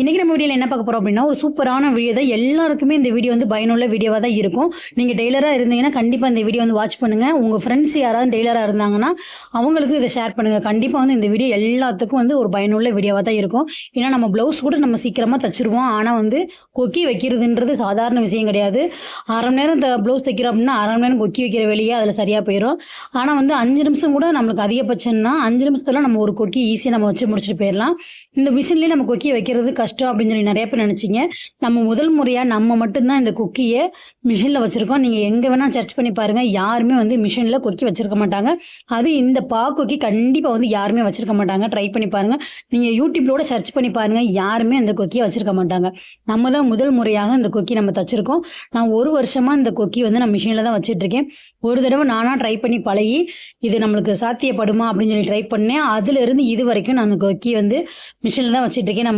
இன்றைக்கி நம்ம வீடியோவில் என்ன பார்க்க போகிறோம் அப்படின்னா ஒரு சூப்பரான வீடியோ தான் எல்லாருக்குமே இந்த வீடியோ வந்து பயனுள்ள வீடியோவாக தான் இருக்கும். நீங்கள் டெய்லராக இருந்தீங்கன்னா கண்டிப்பாக இந்த வீடியோ வந்து வாட்ச் பண்ணுங்கள் உங்கள் ஃப்ரெண்ட்ஸ் யாராவது டெய்லராக இருந்தாங்கன்னா அவங்களுக்கு இதை ஷேர் பண்ணுங்கள் கண்டிப்பாக வந்து இந்த வீடியோ எல்லாத்துக்கும் வந்து ஒரு பயனுள்ள வீடியோவாக தான் இருக்கும். ஏன்னா நம்ம ப்ளவுஸ் கூட நம்ம சீக்கிரமாக தச்சிருவோம். ஆனால் வந்து கொக்கி வைக்கிறதுன்றது சாதாரண விஷயம் கிடையாது. அரை மணி நேரம் ப்ளவுஸ் தைக்கிறோம் அப்படின்னா அரை மணி நேரம் கொக்கி வைக்கிற வெளியே அதில் சரியாக போயிடும் ஆனால் வந்து அஞ்சு நிமிஷம் கூட நம்மளுக்கு அதிகபட்சம் தான் அஞ்சு நிமிஷத்தில் நம்ம ஒரு கொக்கி ஈஸியாக நம்ம வச்சு முடிச்சுட்டு போயிடலாம். இந்த மிஷின்லேயே நம்ம கொக்கி வைக்கிறது கஷ்டம் அப்படின்னு சொல்லி நிறைய பேர் நினச்சிங்க. நம்ம முதல் முறையாக நம்ம மட்டும்தான் இந்த கொக்கியை மிஷினில் வச்சுருக்கோம். நீங்கள் எங்கே வேணால் சர்ச் பண்ணி பாருங்கள் யாருமே வந்து மிஷினில் கொக்கி வச்சுருக்க மாட்டாங்க. அது இந்த பா கொக்கி கண்டிப்பாக வந்து யாருமே வச்சுருக்க மாட்டாங்க. ட்ரை பண்ணி பாருங்கள் நீங்கள் யூடியூப்லோட சர்ச் பண்ணி பாருங்கள் யாருமே அந்த கொக்கியை வச்சுருக்க மாட்டாங்க. நம்ம தான் முதல் முறையாக இந்த கொக்கி நம்ம தச்சுருக்கோம். நான் ஒரு வருஷமாக இந்த கொக்கி வந்து நான் மிஷினில் தான் வச்சுட்ருக்கேன். ஒரு தடவை நானாக ட்ரை பண்ணி பழகி இது நம்மளுக்கு சாத்தியப்படுமா அப்படின்னு சொல்லி ட்ரை பண்ணேன். அதுலேருந்து இது வரைக்கும் நான் அந்த கொக்கி வந்து மிஷினில் தான் வச்சுட்ருக்கேன். நம்ம